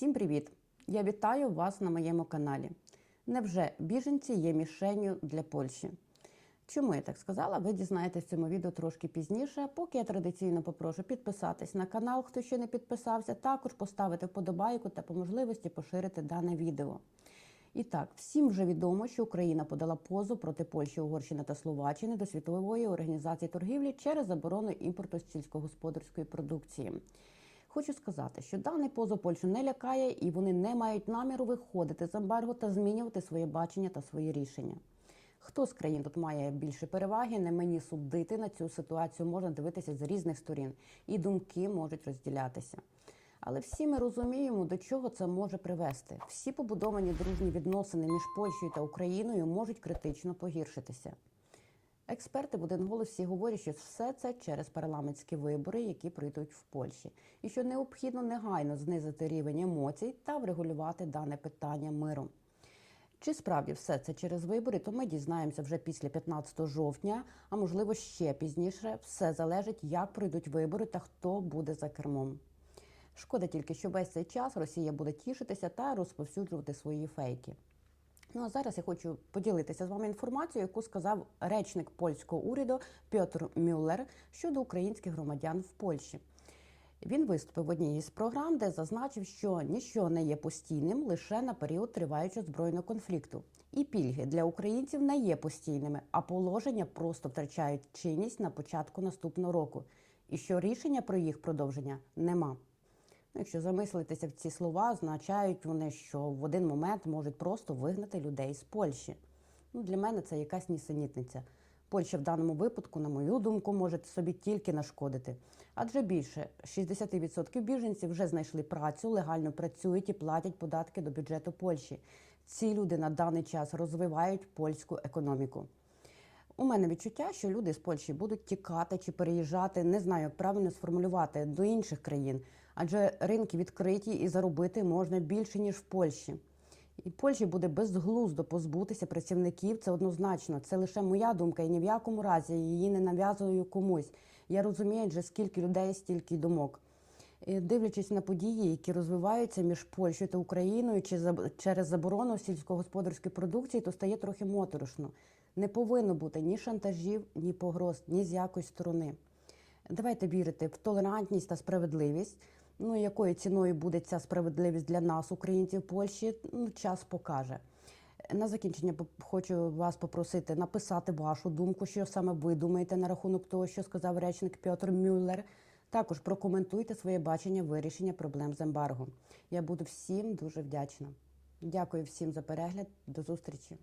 Всім привіт! Я вітаю вас на моєму каналі. Невже біженці є мішенню для Польщі? Чому я так сказала? Ви дізнаєтесь цьому відео трошки пізніше. Поки я традиційно попрошу підписатись на канал, хто ще не підписався, також поставити вподобайку та по можливості поширити дане відео. І так, всім вже відомо, що Україна подала позов проти Польщі, Угорщини та Словаччини до світової організації торгівлі через заборону імпорту сільськогосподарської продукції. Хочу сказати, що даний позов Польщу не лякає, і вони не мають наміру виходити з ембарго та змінювати своє бачення та свої рішення. Хто з країн тут має більше переваги, не мені судити на цю ситуацію можна дивитися з різних сторін, і думки можуть розділятися. Але всі ми розуміємо, до чого це може привести. Всі побудовані дружні відносини між Польщею та Україною можуть критично погіршитися. Експерти в один голос всі говорять, що все це через парламентські вибори, які прийдуть в Польщі, і що необхідно негайно знизити рівень емоцій та врегулювати дане питання миром. Чи справді все це через вибори, то ми дізнаємося вже після 15 жовтня, а можливо ще пізніше. Все залежить, як пройдуть вибори та хто буде за кермом. Шкода тільки, що весь цей час Росія буде тішитися та розповсюджувати свої фейки. Ну а зараз я хочу поділитися з вами інформацією, яку сказав речник польського уряду Пьотр Мюллер щодо українських громадян в Польщі. Він виступив в одній із програм, де зазначив, що ніщо не є постійним лише на період триваючого збройного конфлікту. І пільги для українців не є постійними, а положення просто втрачають чинність на початку наступного року. І що рішення про їх продовження нема. Якщо замислитися в ці слова, означають вони, що в один момент можуть просто вигнати людей з Польщі. Ну, Для мене це якась нісенітниця. Польща в даному випадку, на мою думку, може собі тільки нашкодити. Адже більше 60% біженців вже знайшли працю, легально працюють і платять податки до бюджету Польщі. Ці люди на даний час розвивають польську економіку. У мене відчуття, що люди з Польщі будуть тікати чи переїжджати, не знаю, як правильно сформулювати до інших країн, адже ринки відкриті і заробити можна більше ніж в Польщі. І Польщі буде безглуздо позбутися працівників. Це однозначно. Це лише моя думка, і ні в якому разі її не нав'язую комусь. Я розумію, адже скільки людей, стільки думок. І Дивлячись на події, які розвиваються між Польщею та Україною, чи через заборону сільськогосподарської продукції, то стає трохи моторошно. Не повинно бути ні шантажів, ні погроз, ні з якої сторони. Давайте вірити в толерантність та справедливість. Ну, якою ціною буде ця справедливість для нас, українців Польщі, ну, час покаже. На закінчення хочу вас попросити написати вашу думку, що саме ви думаєте на рахунок того, що сказав речник Пьотр Мюллер. Також прокоментуйте своє бачення вирішення проблем з ембарго. Я буду всім дуже вдячна. Дякую всім за перегляд. До зустрічі.